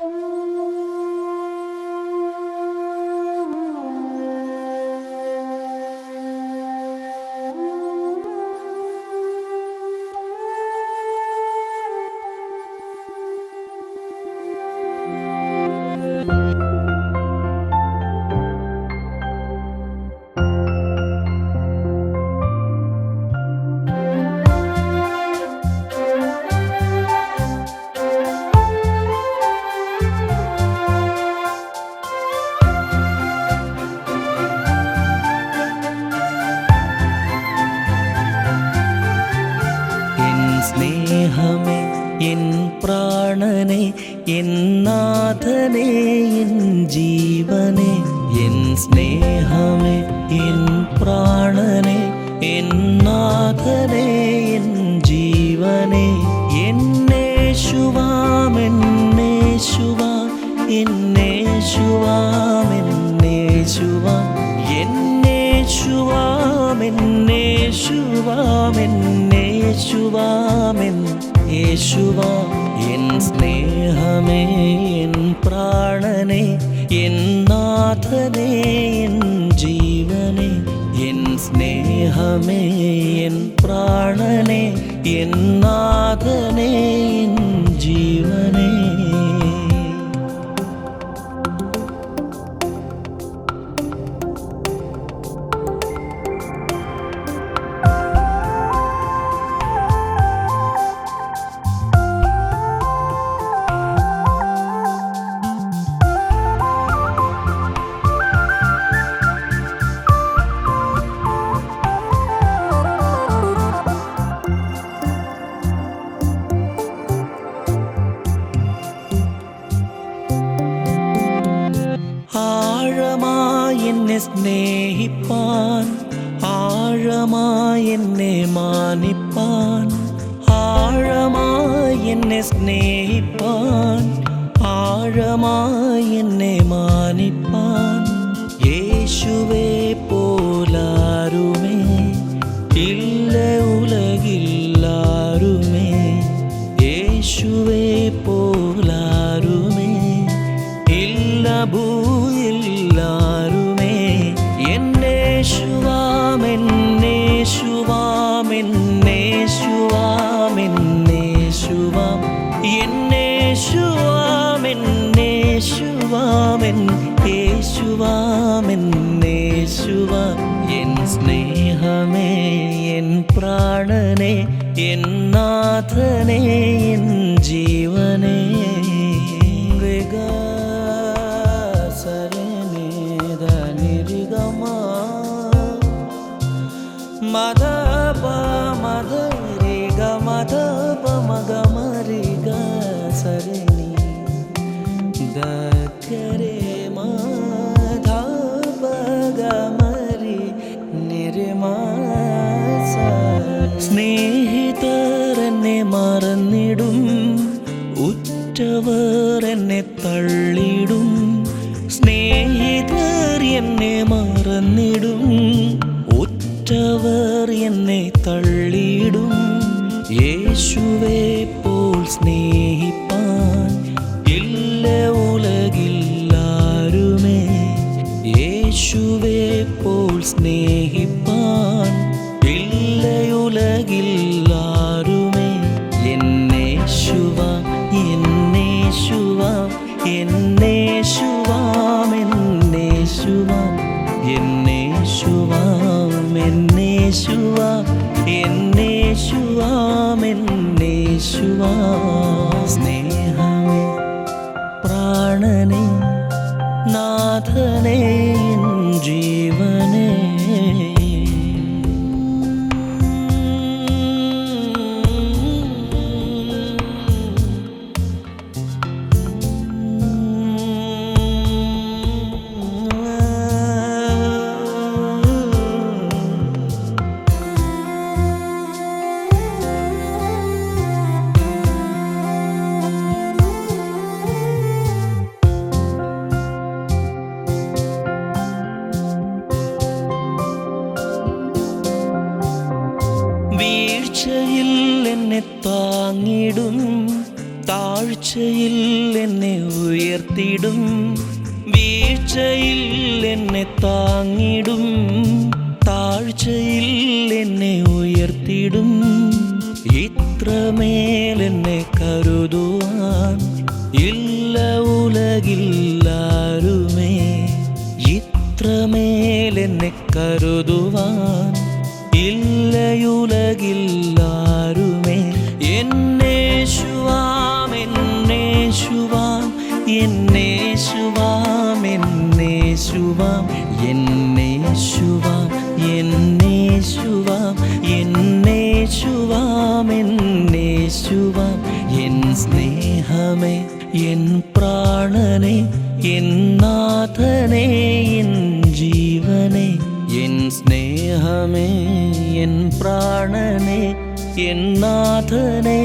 Música പ്രാണനെ എൻ നാഥനെ എൻ ജീവനെ എൻ സ്നേഹമേ എൻ പ്രാണനെ എൻ നാഥനെ എൻ ജീവനെ എന്നേശുവാം എന്നേശുവാം എന്നേശുവാം എന്നേശുവാം എന്നേശുവാം എന്നേശുവാം യേശുവാം നാഥനെ എൻ ജീവനെ എൻ സ്നേഹമേ എൻ പ്രാണനെ എൻ നാഥനെ എൻ ജീവനേ. சிநேகிப்பான் ஆழமாய் என்னை மானிப்பான் ஆழமாய் என்னை ஸ்நேகிப்பான் ஆழமாய் என்னை மானிப்பான் ஏசுவே போலாருமே இல்லை உலகில்லாருமே ஏசுவே போலாருமே இல்ல பூ എന്നേശുവാം എൻ സ്നേഹമേ എൻ പ്രാണനെ എൻ നാഥനെ സ്നേഹിതരെന്നെ മറന്നിടും ഉറ്റവർ എന്നെ തള്ളിടും സ്നേഹിതർ എന്നെ മറന്നിടും ഉറ്റവർ എന്നെ തള്ളിടും യേശുവേ പോൽ സ്നേഹിപ്പാൻ ഇല്ല ഉലകില്ലാരുമേ യേശുവേ പോൽ സ്നേഹിപ്പാൻ നാഥനേ നാഥനേ. വീഴ്ചയിൽ എന്നെ താങ്ങിടും താഴ്ചയിൽ എന്നെ ഉയർത്തിടും വീഴ്ചയിൽ എന്നെ താങ്ങിടും താഴ്ചയിൽ എന്നെ ഉയർത്തിടും. ഇത്രമേൽ എന്നെ കരുതുവാൻ ഇല്ല ഉലകില്ലാരുമേ ഇത്രമേൽ എന്നെ കരുതുവാൻ ഇല്ലയുലകില്ലാരുമേ. എന്നേശുവാം എന്നേശുവാം എന്നേശുവാം എന്നേശുവാം എന്നേശുവാം എന്നേശുവാം എന്നേശുവാം എൻ സ്നേഹമേ എൻ പ്രാണനെ എൻ നാഥനെ എൻ ജീവനെ என் ஸ்நேகமே என் பிராணனே என் நாதனே.